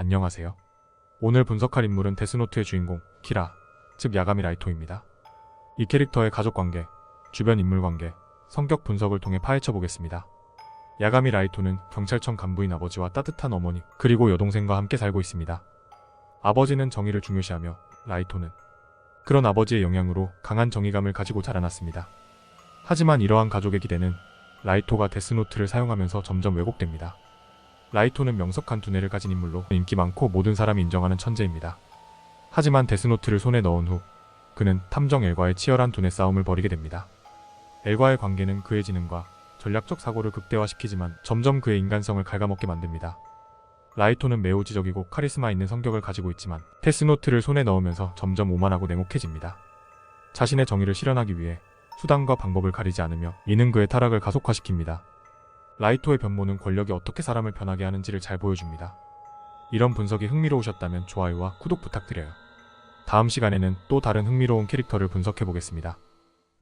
안녕하세요. 오늘 분석할 인물은 데스노트의 주인공 키라, 즉 야가미 라이토입니다. 이 캐릭터의 가족 관계, 주변 인물 관계, 성격 분석을 통해 파헤쳐 보겠습니다. 야가미 라이토는 경찰청 간부인 아버지와 따뜻한 어머니, 그리고 여동생과 함께 살고 있습니다. 아버지는 정의를 중요시하며 라이토는 그런 아버지의 영향으로 강한 정의감을 가지고 자라났습니다. 하지만 이러한 가족의 기대는 라이토가 데스노트를 사용하면서 점점 왜곡됩니다. 라이토는 명석한 두뇌를 가진 인물로 인기 많고 모든 사람이 인정하는 천재입니다. 하지만 데스노트를 손에 넣은 후 그는 탐정 엘과의 치열한 두뇌 싸움을 벌이게 됩니다. 엘과의 관계는 그의 지능과 전략적 사고를 극대화시키지만 점점 그의 인간성을 갉아먹게 만듭니다. 라이토는 매우 지적이고 카리스마 있는 성격을 가지고 있지만 데스노트를 손에 넣으면서 점점 오만하고 냉혹해집니다. 자신의 정의를 실현하기 위해 수단과 방법을 가리지 않으며 이는 그의 타락을 가속화시킵니다. 라이토의 변모는 권력이 어떻게 사람을 변하게 하는지를 잘 보여줍니다. 이런 분석이 흥미로우셨다면 좋아요와 구독 부탁드려요. 다음 시간에는 또 다른 흥미로운 캐릭터를 분석해 보겠습니다.